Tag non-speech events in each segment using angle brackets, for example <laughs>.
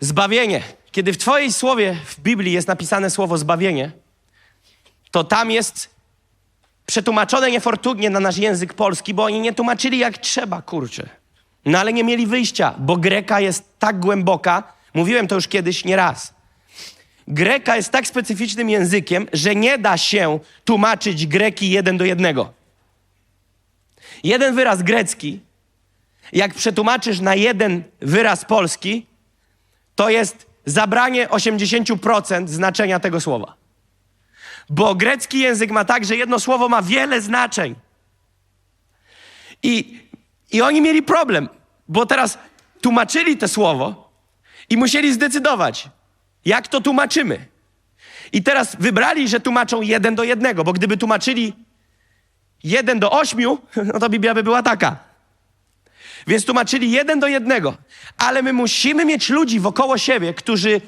Zbawienie. Kiedy w Twojej słowie w Biblii jest napisane słowo zbawienie, to tam jest przetłumaczone niefortunnie na nasz język polski, bo oni nie tłumaczyli jak trzeba, kurczę. No ale nie mieli wyjścia, bo greka jest tak głęboka, mówiłem to już kiedyś nie raz. Greka jest tak specyficznym językiem, że nie da się tłumaczyć greki jeden do jednego. Jeden wyraz grecki, jak przetłumaczysz na jeden wyraz polski, to jest zabranie 80% znaczenia tego słowa. Bo grecki język ma tak, że jedno słowo ma wiele znaczeń. I, I oni mieli problem, bo teraz tłumaczyli to słowo i musieli zdecydować, jak to tłumaczymy. I teraz wybrali, że tłumaczą jeden do jednego, bo gdyby tłumaczyli jeden do ośmiu, <laughs> no to Biblia by była taka. Więc tłumaczyli jeden do jednego. Ale my musimy mieć ludzi wokoło siebie, którzy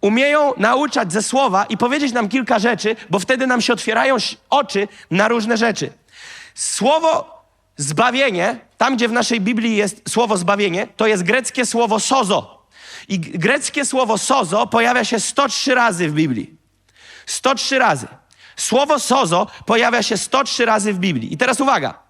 umieją nauczać ze słowa i powiedzieć nam kilka rzeczy, bo wtedy nam się otwierają oczy na różne rzeczy. Słowo zbawienie, tam gdzie w naszej Biblii jest słowo zbawienie, to jest greckie słowo sozo. I greckie słowo sozo pojawia się 103 razy w Biblii. 103 razy. Słowo sozo pojawia się 103 razy w Biblii. I teraz uwaga.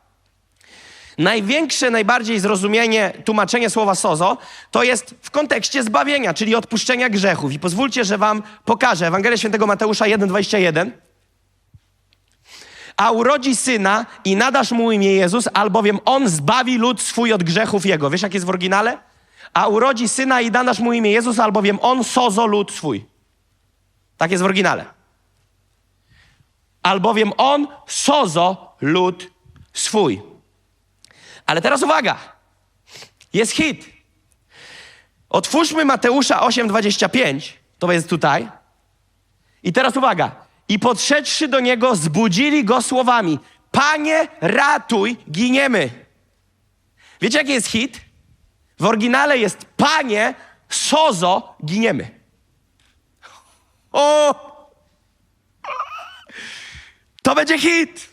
Największe, najbardziej zrozumienie, tłumaczenie słowa sozo to jest w kontekście zbawienia, czyli odpuszczenia grzechów. I pozwólcie, że wam pokażę Ewangelię Świętego Mateusza 1,21. A urodzi syna i nadasz mu imię Jezus, albowiem on zbawi lud swój od grzechów jego. Wiesz, jak jest w oryginale? A urodzi syna i nadasz mu imię Jezus, albowiem on sozo lud swój. Tak jest w oryginale. Albowiem on sozo lud swój. Ale teraz uwaga. Jest hit. Otwórzmy Mateusza 8:25. To jest tutaj. I teraz uwaga. I podszedłszy do niego, zbudzili go słowami: Panie, ratuj, giniemy. Wiecie, jaki jest hit? W oryginale jest Panie, sozo, giniemy. O! To będzie hit.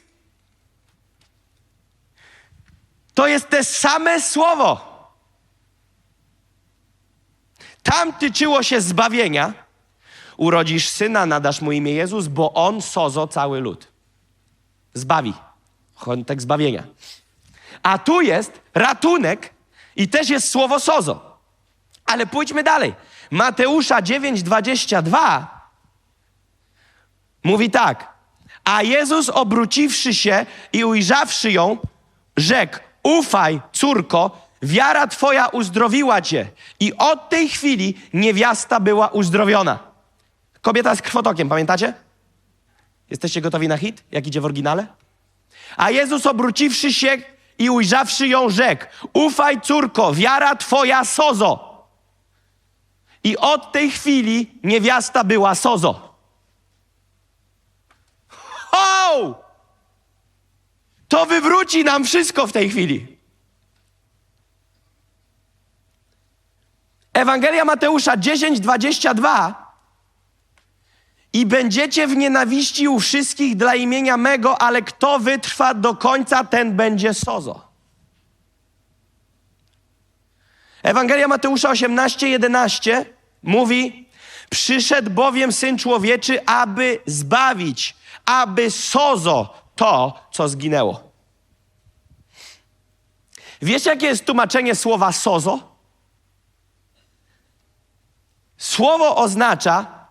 To jest te same słowo. Tam tyczyło się zbawienia. Urodzisz syna, nadasz mu imię Jezus, bo on sozo cały lud. Zbawi. Kontekst zbawienia. A tu jest ratunek i też jest słowo sozo. Ale pójdźmy dalej. Mateusza 9:22 mówi tak. A Jezus obróciwszy się i ujrzawszy ją, rzekł: Ufaj, córko, wiara twoja uzdrowiła cię. I od tej chwili niewiasta była uzdrowiona. Kobieta z krwotokiem, pamiętacie? Jesteście gotowi na hit, jak idzie w oryginale? A Jezus obróciwszy się i ujrzawszy ją, rzekł: Ufaj, córko, wiara twoja sozo. I od tej chwili niewiasta była sozo. Ho! To wywróci nam wszystko w tej chwili. Ewangelia Mateusza 10:22 i będziecie w nienawiści u wszystkich dla imienia mego, ale kto wytrwa do końca, ten będzie sozo. Ewangelia Mateusza 18:11 mówi: Przyszedł bowiem syn człowieczy, aby zbawić, aby sozo to, co zginęło. Wiecie, jakie jest tłumaczenie słowa sozo? Słowo oznacza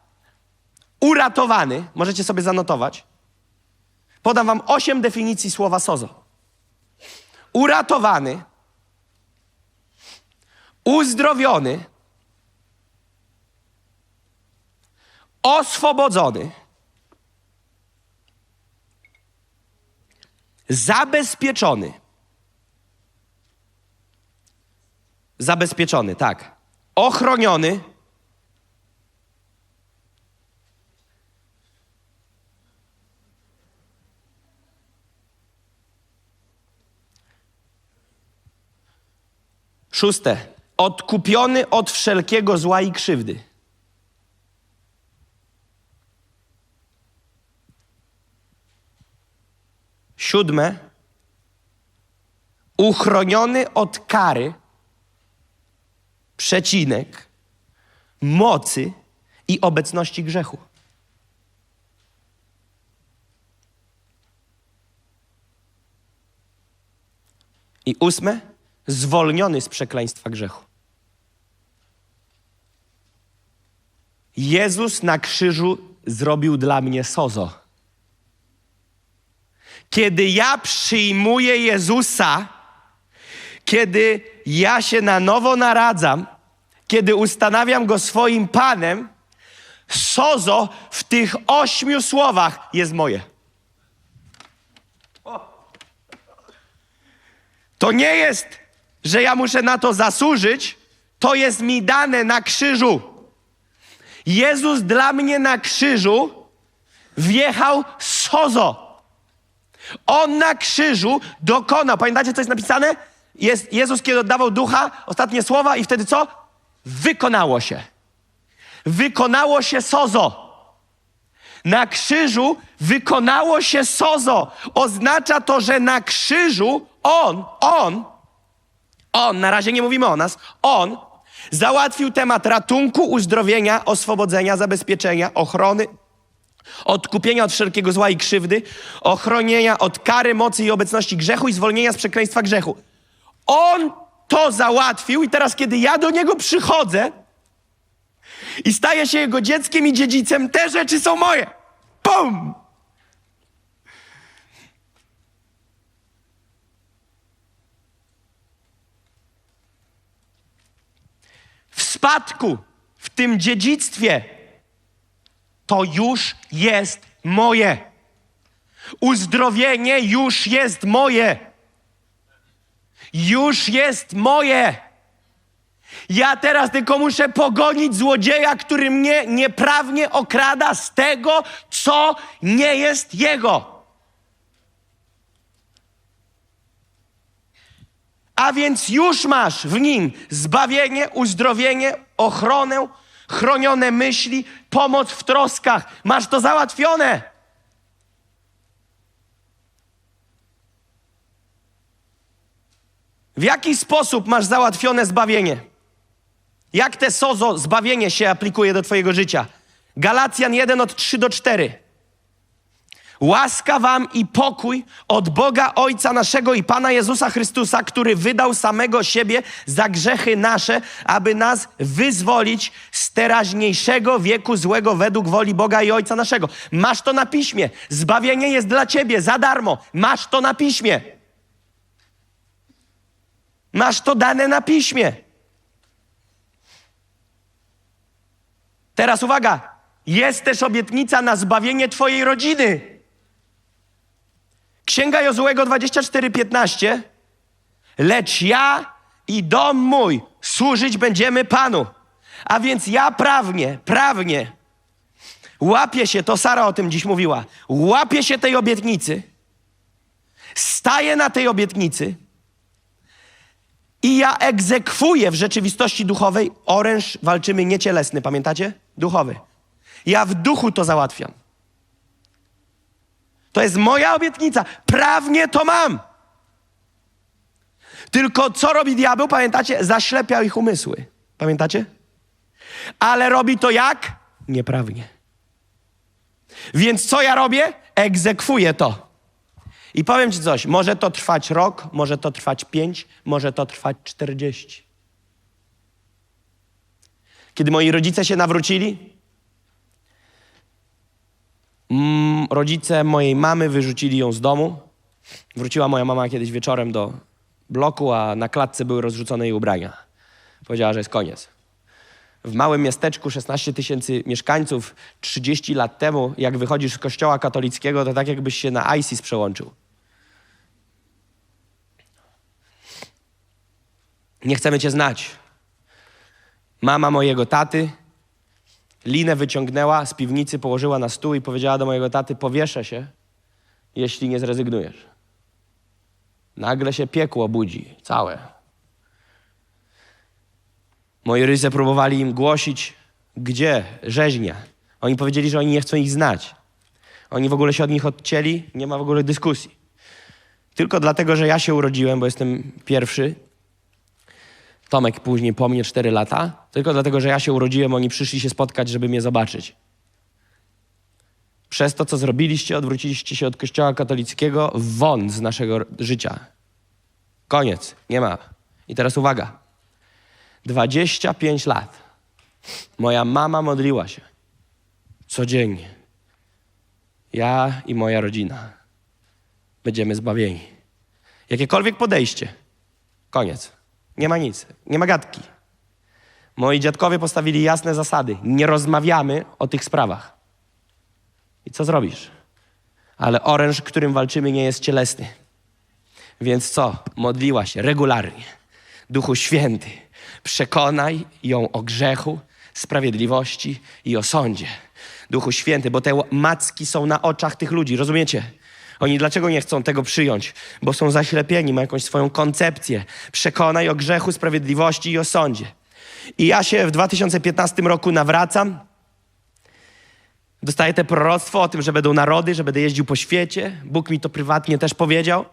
uratowany. Możecie sobie zanotować. Podam wam osiem definicji słowa sozo. Uratowany, uzdrowiony, oswobodzony, zabezpieczony. Zabezpieczony, tak. Ochroniony. Szóste. Odkupiony od wszelkiego zła i krzywdy. Siódme. Uchroniony od kary. Przecinek. mocy i obecności grzechu. I ósme, zwolniony z przekleństwa grzechu. Jezus na krzyżu zrobił dla mnie sozo. Kiedy ja przyjmuję Jezusa, kiedy ja się na nowo naradzam, kiedy ustanawiam go swoim Panem, sozo w tych ośmiu słowach jest moje. To nie jest, że ja muszę na to zasłużyć, to jest mi dane na krzyżu. Jezus dla mnie na krzyżu wjechał sozo. On na krzyżu dokonał. Pamiętacie, co jest napisane? Jest Jezus, kiedy oddawał ducha, ostatnie słowa, i wtedy co? Wykonało się. Wykonało się sozo. Na krzyżu wykonało się sozo. Oznacza to, że na krzyżu on, on, on, na razie nie mówimy o nas, on załatwił temat ratunku, uzdrowienia, oswobodzenia, zabezpieczenia, ochrony, odkupienia od wszelkiego zła i krzywdy, ochronienia od kary, mocy i obecności grzechu i zwolnienia z przekleństwa grzechu. On to załatwił i teraz, kiedy ja do niego przychodzę i staję się jego dzieckiem i dziedzicem, te rzeczy są moje. Pum! W spadku, w tym dziedzictwie, to już jest moje. Uzdrowienie już jest moje. Już jest moje. Ja teraz tylko muszę pogonić złodzieja, który mnie nieprawnie okrada z tego, co nie jest jego. A więc już masz w nim zbawienie, uzdrowienie, ochronę, chronione myśli, pomoc w troskach. Masz to załatwione. W jaki sposób masz załatwione zbawienie? Jak te sozo, zbawienie się aplikuje do Twojego życia? Galacjan 1 od 3 do 4. Łaska wam i pokój od Boga Ojca naszego i Pana Jezusa Chrystusa, który wydał samego siebie za grzechy nasze, aby nas wyzwolić teraźniejszego wieku złego według woli Boga i Ojca naszego. Masz to na piśmie. Zbawienie jest dla ciebie za darmo. Masz to na piśmie. Masz to dane na piśmie. Teraz uwaga, jest też obietnica na zbawienie Twojej rodziny. Księga Jozułego 24:15. Lecz ja i dom mój służyć będziemy Panu. A więc ja prawnie, prawnie łapię się, to Sara o tym dziś mówiła, łapię się tej obietnicy, staję na tej obietnicy i ja egzekwuję w rzeczywistości duchowej oręż walczymy niecielesny, pamiętacie? Duchowy. Ja w duchu to załatwiam. To jest moja obietnica. Prawnie to mam. Tylko co robi diabeł? Pamiętacie? Zaślepia ich umysły. Pamiętacie? Ale robi to jak? Nieprawnie. Więc co ja robię? Egzekwuję to. I powiem ci coś, może to trwać rok, może to trwać pięć, może to trwać czterdzieści. Kiedy moi rodzice się nawrócili, mm, rodzice mojej mamy wyrzucili ją z domu. Wróciła moja mama kiedyś wieczorem do bloku, a na klatce były rozrzucone jej ubrania. Powiedziała, że jest koniec. W małym miasteczku 16 tysięcy mieszkańców 30 lat temu, jak wychodzisz z kościoła katolickiego, to tak jakbyś się na ISIS przełączył. Nie chcemy cię znać. Mama mojego taty linę wyciągnęła z piwnicy, położyła na stół i powiedziała do mojego taty: Powieszę się, jeśli nie zrezygnujesz. Nagle się piekło budzi, całe. Moi rodzice próbowali im głosić, gdzie rzeźnia. Oni powiedzieli, że oni nie chcą ich znać. Oni w ogóle się od nich odcięli, nie ma w ogóle dyskusji. Tylko dlatego, że ja się urodziłem, bo jestem pierwszy, Tomek później po mnie 4 lata, Tylko dlatego, że ja się urodziłem, oni przyszli się spotkać, żeby mnie zobaczyć. Przez to, co zrobiliście, odwróciliście się od Kościoła katolickiego won z naszego życia. Koniec, nie ma. I teraz uwaga. 25 lat. Moja mama modliła się codziennie. Ja i moja rodzina będziemy zbawieni. Jakiekolwiek podejście, koniec. Nie ma nic, nie ma gadki. Moi dziadkowie postawili jasne zasady. Nie rozmawiamy o tych sprawach. I co zrobisz? Ale oręż, którym walczymy, nie jest cielesny. Więc co? Modliła się regularnie. Duchu Święty, przekonaj ją o grzechu, sprawiedliwości i o sądzie. Duchu Święty, bo te macki są na oczach tych ludzi, rozumiecie? Oni dlaczego nie chcą tego przyjąć? Bo są zaślepieni, mają jakąś swoją koncepcję. Przekonaj o grzechu, sprawiedliwości i o sądzie. I ja się w 2015 roku nawracam. Dostaję te proroctwo o tym, że będą narody, że będę jeździł po świecie. Bóg mi to prywatnie też powiedział.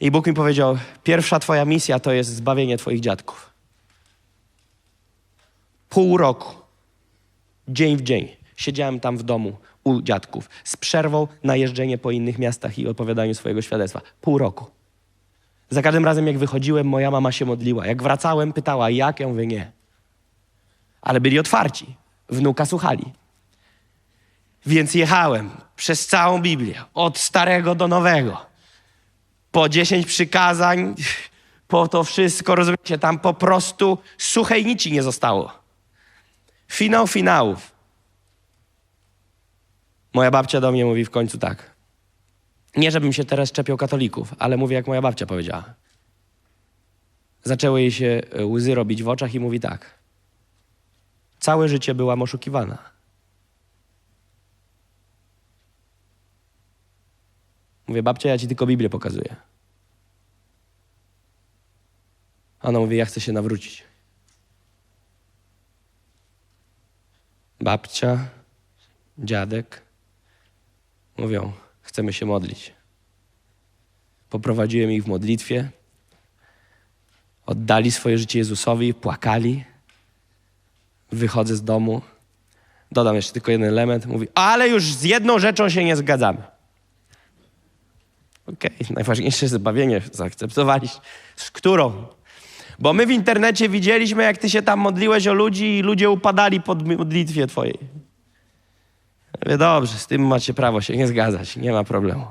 I Bóg mi powiedział: Pierwsza Twoja misja to jest zbawienie Twoich dziadków. Pół roku, dzień w dzień, siedziałem tam w domu u dziadków z przerwą na jeżdżenie po innych miastach i opowiadaniu swojego świadectwa. Pół roku. Za każdym razem, jak wychodziłem, moja mama się modliła. Jak wracałem, pytała, jak? Ja mówię, nie. Ale byli otwarci. Wnuka słuchali. Więc jechałem przez całą Biblię, od starego do nowego. Po dziesięć przykazań, po to wszystko, rozumiecie, tam po prostu suchej nici nie zostało. Finał finałów. Moja babcia do mnie mówi w końcu tak. Nie, żebym się teraz czepiał katolików, ale mówię, jak moja babcia powiedziała. Zaczęły jej się e, łzy robić w oczach i mówi tak. Całe życie byłam oszukiwana. Mówię, babcia, ja ci tylko Biblię pokazuję. Ona mówi, ja chcę się nawrócić. Babcia, dziadek mówią, chcemy się modlić. Poprowadziłem ich w modlitwie, oddali swoje życie Jezusowi, płakali. Wychodzę z domu, dodam jeszcze tylko jeden element, mówi, ale już z jedną rzeczą się nie zgadzamy. Okej, najważniejsze jest zbawienie, zaakceptowaliście. Z którą? Bo my w internecie widzieliśmy, jak ty się tam modliłeś o ludzi i ludzie upadali pod modlitwie twojej. Mówię, dobrze, z tym macie prawo się nie zgadzać, nie ma problemu.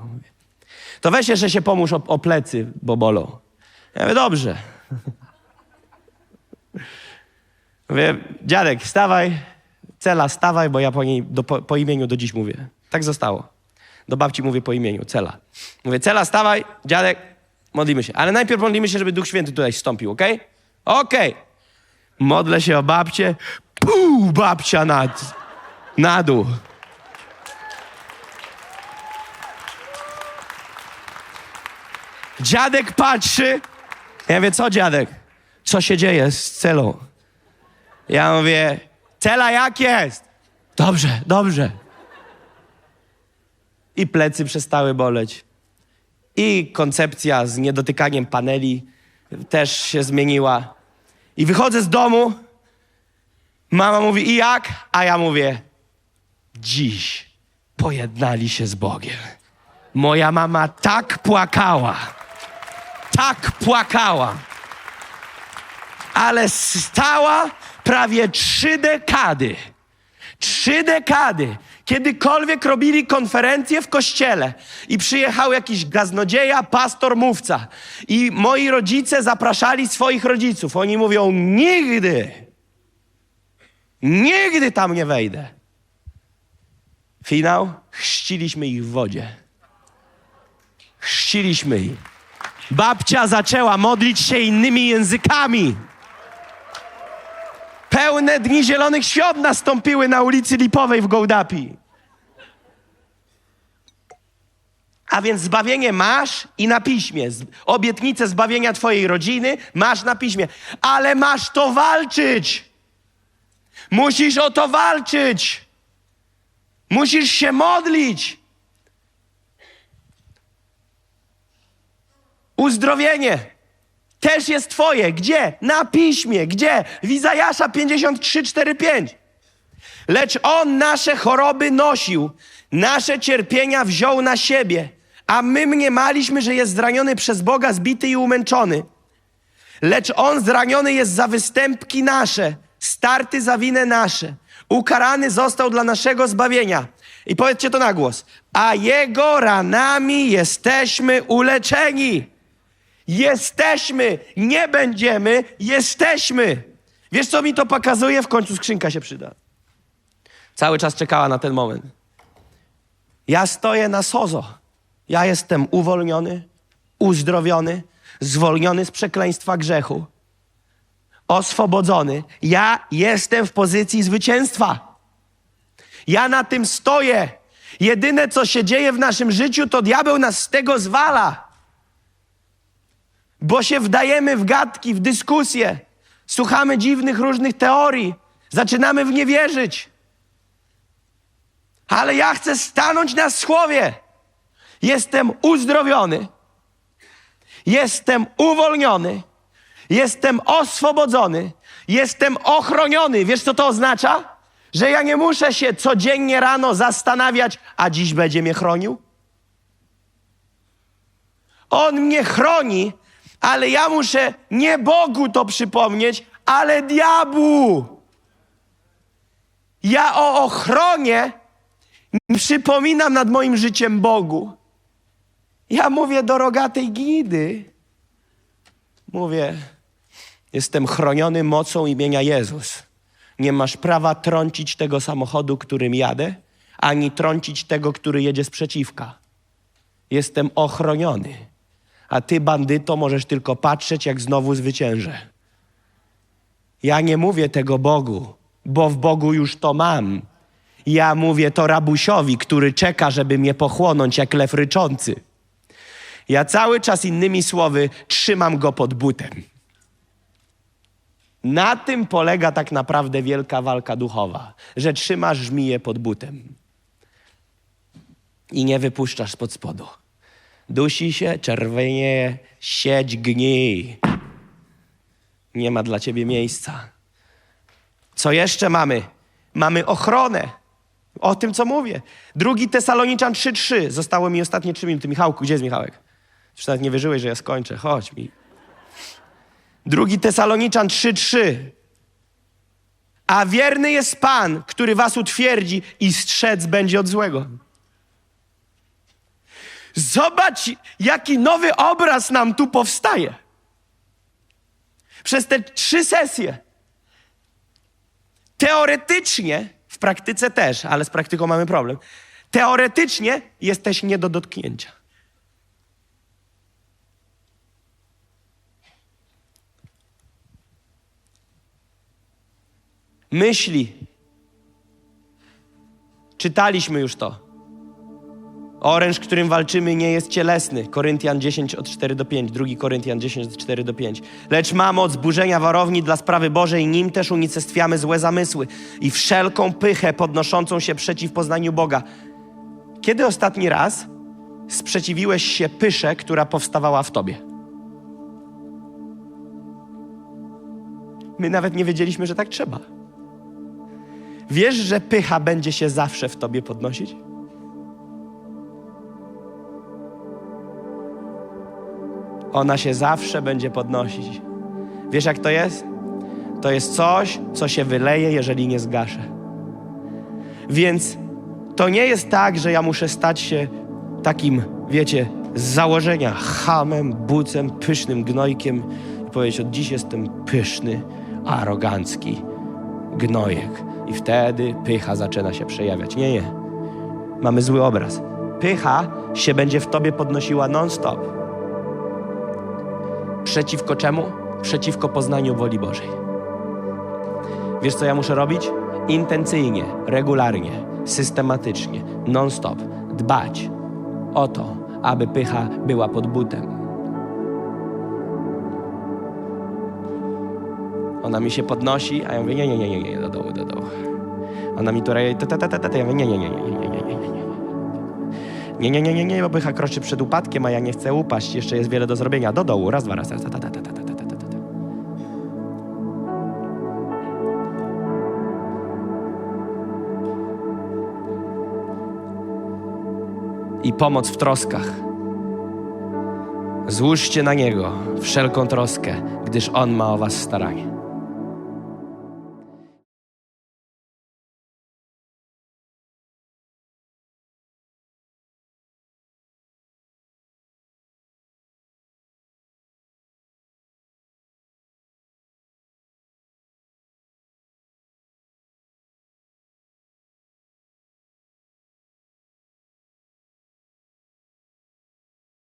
To weź jeszcze się pomóż o, o plecy, bo bolą. Ja mówię, dobrze. Mówię, dziadek, stawaj, cela, stawaj, bo ja po, niej, do, po, po imieniu do dziś mówię. Tak zostało. Do babci mówię po imieniu, cela. Mówię, cela, stawaj, dziadek, modlimy się. Ale najpierw modlimy się, żeby Duch Święty tutaj wstąpił, okej? Okej. Modlę się o babcię. Puu, babcia nad, na dół. Dziadek patrzy. Ja mówię, co dziadek? Co się dzieje z celą? Ja mówię, cela jak jest? Dobrze, dobrze. I plecy przestały boleć. I koncepcja z niedotykaniem paneli też się zmieniła. I wychodzę z domu. Mama mówi, i jak? A ja mówię, dziś pojednali się z Bogiem. Moja mama tak płakała. Tak płakała. Ale stała prawie trzy dekady. Trzy dekady. Kiedykolwiek robili konferencję w kościele i przyjechał jakiś gaznodzieja, pastor, mówca i moi rodzice zapraszali swoich rodziców. Oni mówią, nigdy, nigdy tam nie wejdę. Finał, chrzciliśmy ich w wodzie. Chrzciliśmy ich. Babcia zaczęła modlić się innymi językami. Pełne dni zielonych świąt nastąpiły na ulicy Lipowej w Gołdapi. A więc zbawienie masz i na piśmie. Obietnicę zbawienia twojej rodziny masz na piśmie. Ale masz to walczyć. Musisz o to walczyć. Musisz się modlić. Uzdrowienie. Też jest twoje. Gdzie? Na piśmie. Gdzie? W Izajasza 53, 4, 5. Lecz On nasze choroby nosił, nasze cierpienia wziął na siebie, a my mniemaliśmy, że jest zraniony przez Boga, zbity i umęczony. Lecz On zraniony jest za występki nasze, starty za winę nasze. Ukarany został dla naszego zbawienia. I powiedzcie to na głos. A Jego ranami jesteśmy uleczeni. Jesteśmy, nie będziemy, jesteśmy. Wiesz, co mi to pokazuje? W końcu skrzynka się przyda. Cały czas czekała na ten moment. Ja stoję na sozo. Ja jestem uwolniony, uzdrowiony, zwolniony z przekleństwa grzechu, oswobodzony. Ja jestem w pozycji zwycięstwa. Ja na tym stoję. Jedyne, co się dzieje w naszym życiu, to diabeł nas z tego zwala. Bo się wdajemy w gadki, w dyskusje, słuchamy dziwnych różnych teorii, zaczynamy w nie wierzyć. Ale ja chcę stanąć na słowie. Jestem uzdrowiony. Jestem uwolniony. Jestem oswobodzony. Jestem ochroniony. Wiesz, co to oznacza? Że ja nie muszę się codziennie rano zastanawiać, a dziś będzie mnie chronił. On mnie chroni, ale ja muszę nie Bogu to przypomnieć, ale diabłu. Ja o ochronie nie przypominam nad moim życiem Bogu. Ja mówię do rogatej gidy. Mówię, jestem chroniony mocą imienia Jezus. Nie masz prawa trącić tego samochodu, którym jadę, ani trącić tego, który jedzie sprzeciwka. Jestem ochroniony. A ty, bandyto, możesz tylko patrzeć, jak znowu zwyciężę. Ja nie mówię tego Bogu, bo w Bogu już to mam. Ja mówię to rabusiowi, który czeka, żeby mnie pochłonąć jak lew ryczący. Ja cały czas innymi słowy trzymam go pod butem. Na tym polega tak naprawdę wielka walka duchowa, że trzymasz żmiję pod butem i nie wypuszczasz spod spodu. Dusi się, czerwienie, siedź, gnij. Nie ma dla ciebie miejsca. Co jeszcze mamy? Mamy ochronę. O tym, co mówię. Drugi Tesaloniczan 3.3. Zostało mi ostatnie trzy minuty. Michałku, gdzie jest Michałek? Już nawet nie wierzyłeś, że ja skończę. Chodź mi. Drugi Tesaloniczan 3.3. A wierny jest Pan, który was utwierdzi i strzec będzie od złego. Zobacz, jaki nowy obraz nam tu powstaje. Przez te trzy sesje. Teoretycznie, w praktyce też, ale z praktyką mamy problem. Teoretycznie jesteś nie do dotknięcia. Myśli. Czytaliśmy już to. Oręż, którym walczymy, nie jest cielesny. Koryntian 10 od 4 do 5, 2 Koryntian 10 od 4 do 5. Lecz ma moc burzenia warowni dla sprawy Bożej, nim też unicestwiamy złe zamysły i wszelką pychę podnoszącą się przeciw poznaniu Boga. Kiedy ostatni raz sprzeciwiłeś się pysze, która powstawała w tobie? My nawet nie wiedzieliśmy, że tak trzeba. Wiesz, że pycha będzie się zawsze w tobie podnosić? Ona się zawsze będzie podnosić. Wiesz, jak to jest? To jest coś, co się wyleje, jeżeli nie zgaszę. Więc to nie jest tak, że ja muszę stać się takim, wiecie, z założenia hamem, bucem, pysznym gnojkiem i powiedzieć: Od dziś jestem pyszny, arogancki gnojek. I wtedy pycha zaczyna się przejawiać. Nie, nie. Mamy zły obraz. Pycha się będzie w tobie podnosiła non-stop. Przeciwko czemu? Przeciwko poznaniu woli Bożej. Wiesz, co ja muszę robić? Intencyjnie, regularnie, systematycznie, non-stop dbać o to, aby pycha była pod butem. Ona mi się podnosi, a ja mówię, nie, nie, nie, nie, nie, do dołu, do dołu. Ona mi tu reje, ta, ta, ta, ta, ta, ja mówię, nie, nie, nie, nie, nie, nie, nie, nie, nie, nie, nie, bo bycha kroczy przed upadkiem, a ja nie chcę upaść. Jeszcze jest wiele do zrobienia. Do dołu. Raz, dwa, raz, raz, ta, ta, ta, ta, ta, ta, ta, ta, ta. I pomoc w troskach. Złóżcie na Niego wszelką troskę, gdyż On ma o was staranie.